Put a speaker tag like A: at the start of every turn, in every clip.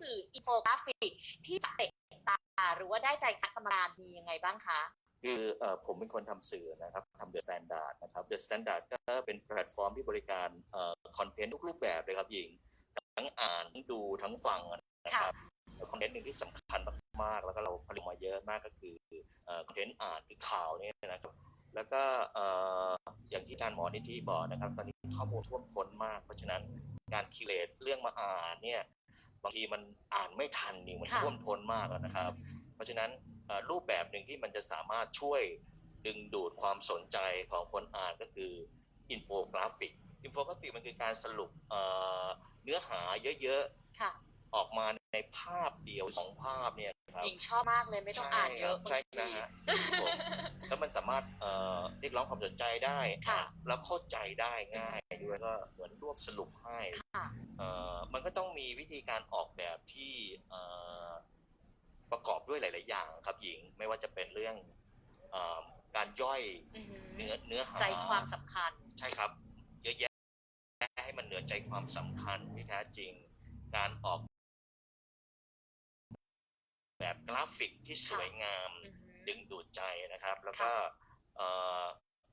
A: สื่ออินโฟกราฟิกที่จะเตะตา หรือว่าได้ใจคณะกรรมการมียังไงบ้างคะ
B: คือเอ่อผมเป็นคนทำสื่อนะครับทำเดอะสแตนดาร์ดนะครับเดอะสแตนดาร์ดก็เป็นแพลตฟอร์มที่บริการคอนเทนต์ทุกรูปแบบเลยครับหญิง ทั้งอ่านทั้งดูทั้งฟังนะครับคอนเทนต์หนึ่งที่สำคัญมากๆ แล้วก็เราผลิตมาเยอะมากก็คือคอนเทนต์อ่านคือข่าวเนี่ยนะครับแล้วก็เอ่ออย่างที่อาจารย์หมอนิธิบอกนะครับตอนนี้ ข้อมูลท่วมท้นมาก เพราะฉะนั้นการคิเลตเรื่องมาอ่านเนี่ยบางทีมันอ่านไม่ทันนี่มัน
A: ค่ะ
B: ท่วมท้นมากอะนะครับ เพราะฉะนั้นเอ่อรูปแบบหนึ่งที่มันจะสามารถช่วยดึงดูดความสนใจของคนอ่านก็คืออินโฟกราฟิกอินโฟกราฟิกมันคือการสรุปเอ่อเนื้อหาเยอะ
A: ค่ะ
B: ๆออกมาในภาพเดียวสองภาพเนี่ยครับ
A: หญิงชอบมากเลยไม่ต้องอ่านเยอะ
B: ใช่
A: บาง
B: นะ
A: ที
B: ฮะผมแล้วมันสามารถเอ่อเรียกร้องความสนใจได้
A: ค่ะ
B: แล้วเข้าใจได้ง่ายด้วยก็เหมือนรวบสรุปให้
A: ค่ะ
B: เอ่อมันก็ต้องมีวิธีการออกแบบที่เอ่อประกอบด้วยหลาย ๆ อย่างครับหญิงไม่ว่าจะเป็นเรื่องเอ่อการย่อย
A: อือหือ
B: เนื้อเนื้อหา
A: ใจความสำคัญ
B: ใช่ครับ เยอะแยะให้มันเหนือใจความสำคัญที่แท้จริงการออก แบบกราฟิกที่สวยงาม
A: อือหือ
B: ดึงดูดใจนะครับ แล้วก็เอ่อ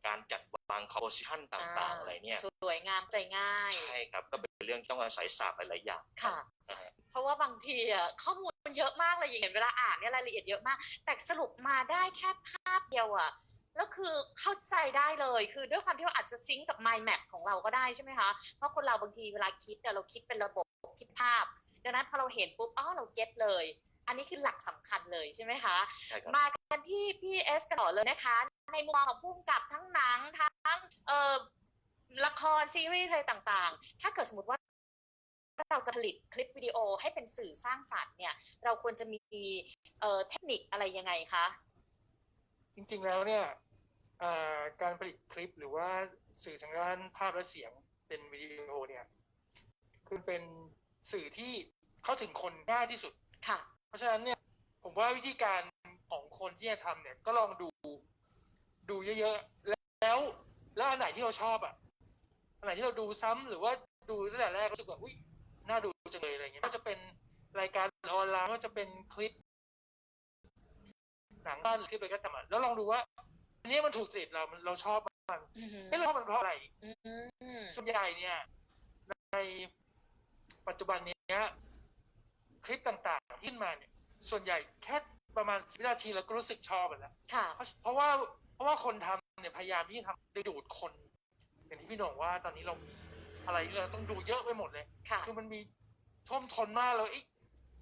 B: การจัดวางคอมโพสิชันต่างๆ อะไรเนี่ย
A: สวยงามใจง่าย
B: ใช่ครับ ก็เป็นเรื่องต้องอาศัยศาสตร์หลายๆอย่าง
A: ค่ะ
B: นะฮะ
A: เพราะว่าบางทีอะข้อมูลมันเยอะมากเลยอย่างเห็นเวลาอ่านเนี่ยรายละเอียดเยอะมาก แต่สรุปมาได้แค่ภาพเดียวอะแล้วคือเข้าใจได้เลย คือด้วยความที่ว่าอาจจะซิงก์กับ mind map ของเราก็ได้ใช่ไหมคะ เพราะคนเราบางทีเวลาคิดเนี่ยเราคิดเป็นระบบคิดภาพ ดังนั้นพอเราเห็นปุ๊บอ๋อเราเก็ตเลย อันนี้คือหลักสำคัญเลยใช่ไหมคะ
B: ใช่ครับ
A: มากันที่พี่เอสกันต่อเลยนะคะ ในมุมมองของผู้กำกับทั้งหนังทั้งเอ่อละครซีรีส์อะไรต่างๆ ถ้าเกิดสมมติว่าเราจะผลิตคลิปวิดีโอให้เป็นสื่อสร้างสรรค์เนี่ย เราควรจะมีเอ่อเทคนิคอะไรยังไงคะ
C: จริงๆแล้วเนี่ยเอ่อการผลิตคลิปหรือว่าสื่อทางด้านภาพและเสียงเป็นวิดีโอเนี่ยคือเป็นสื่อที่เข้าถึงคนง่ายที่สุด
A: ค่ะ
C: เพราะฉะนั้นเนี่ยผมว่าวิธีการของคนที่จะทำเนี่ย ก็ลองดูดูเยอะๆ แล้วแล้วอันไหนที่เราชอบอะอันไหนที่เราดูซ้ำหรือว่าดูตั้งแต่แรกรู้สึกว่าอุ้ยน่าดูจังเลยอะไรเงี้ยก็จะเป็นรายการออนไลน์ก็จะเป็นคลิปหนังสั้นคลิปอะไรก็ตามอะแล้วลองดูว่าอันนี้มันถูกจริตเรามันเราชอบมัน
A: อือหือ
C: เอ๊ะเราชอบมันเพราะอะไร
A: อืม
C: ส่วนใหญ่เนี่ย ในปัจจุบันเนี้ยคลิปต่างๆที่ ขึ้นมาเนี่ยส่วนใหญ่แค่ประมาณสิบนาทีเราก็รู้สึกชอบไปแล้ว
A: ค่ะ
C: เพราะเพราะว่าเพราะว่าคนทำเนี่ยพยายามที่จะทำดึงดูดคนอย่างที่พี่โหน่งว่าตอนนี้เรามีอะไรที่เราต้องดูเยอะไปหมดเลย
A: ค่ะ
C: คือมันมีท่วมทนมากเลยอีก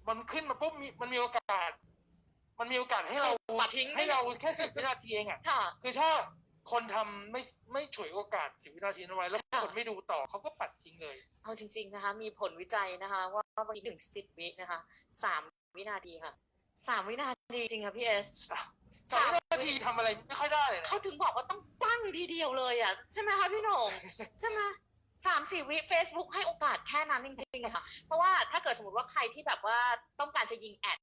C: มันขึ้นมาปุ๊บมีมันมีโอกาส มันมีโอกาสให้เรา
A: ตัดทิ้ง
C: ให้เราแค่สิบวินาทีเองอะ
A: ค่ะ
C: คือถ้า คนทำไม่ไม่ฉวยโอกาสสิบวินาทีนั้นไว้ แล้ว
A: ค่ะ
C: คนไม่ดูต่อเขาก็ปัดทิ้งเลย
A: เอาจริง ๆนะคะ มีผลวิจัยนะคะ ว่าบางทีถึงสิบวินะคะสามวินาทีค่ะสามวินาทีจริงค่ะพี่เอส
C: สามวินาทีทำอะไรไม่ค่อยได้เลยนะ
A: เขาถึงบอกว่าต้องปั้งทีเดียวเลยอะ ใช่ไหมคะพี่โหน่ง ใช่ไหมสามสี่วิ Facebook ให้โอกาสแค่นั้นจริงๆอะค่ะ เพราะว่าถ้าเกิดสมมติว่าใครที่แบบว่าต้องการจะยิงแอด